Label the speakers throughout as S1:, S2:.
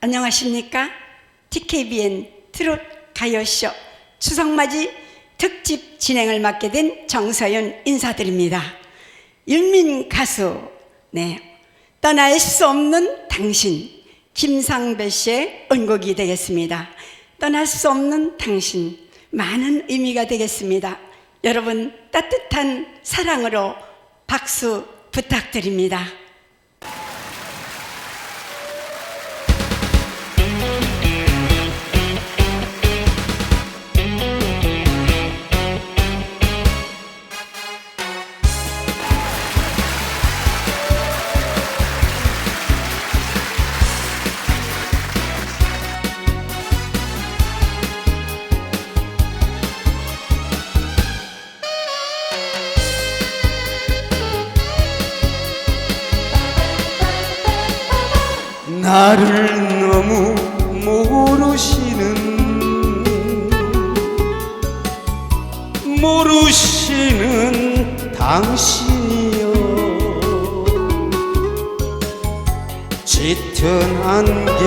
S1: 안녕하십니까? TKBN 트롯 가요쇼 추석맞이 특집 진행을 맡게 된 정서연 인사드립니다. 윤민 가수, 네. 떠날 수 없는 당신, 김상배 씨의 은곡이 되겠습니다. 떠날 수 없는 당신, 많은 의미가 되겠습니다. 여러분 따뜻한 사랑으로 박수 부탁드립니다.
S2: 나를 너무 모르시는 모르시는 당신이여. 짙은 안개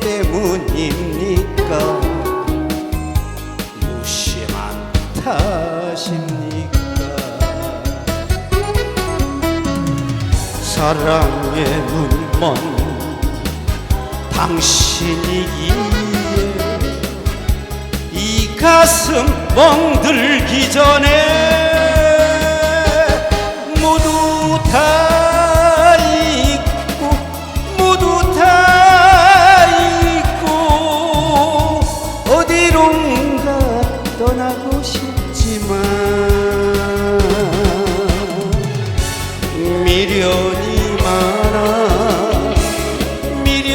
S2: 때문입니까? 무심한 탓입니까? 사랑의 눈 먼 당신이기에 이 가슴 멍들기 전에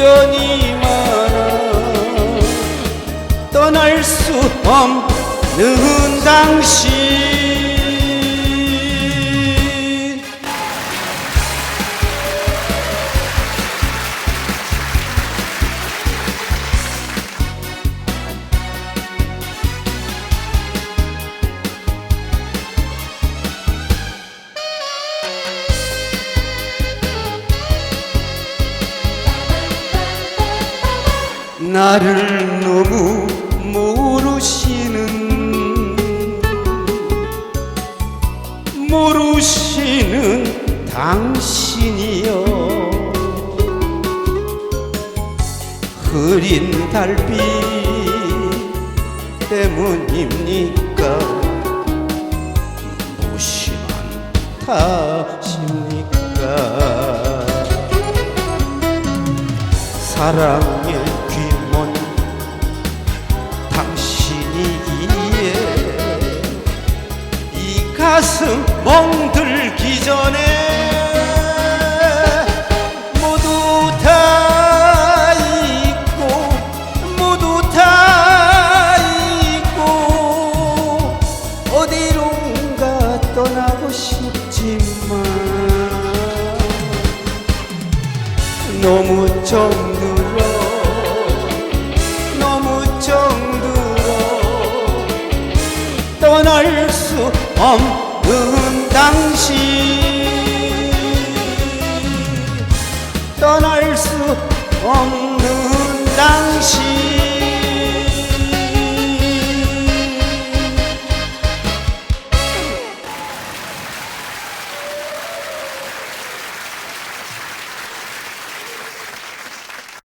S2: 미련이 많아. 떠날 수 없는 당신 나를 너무 모르시는 모르시는 당신이여. 흐린 달빛 때문입니까? 무심한 탓입니까? 사랑의 가슴 멍들기 전에 모두 다 잊고 모두 다 잊고 어디론가 떠나고 싶지만 너무 정 없는 당신 떠날 수 없는 당신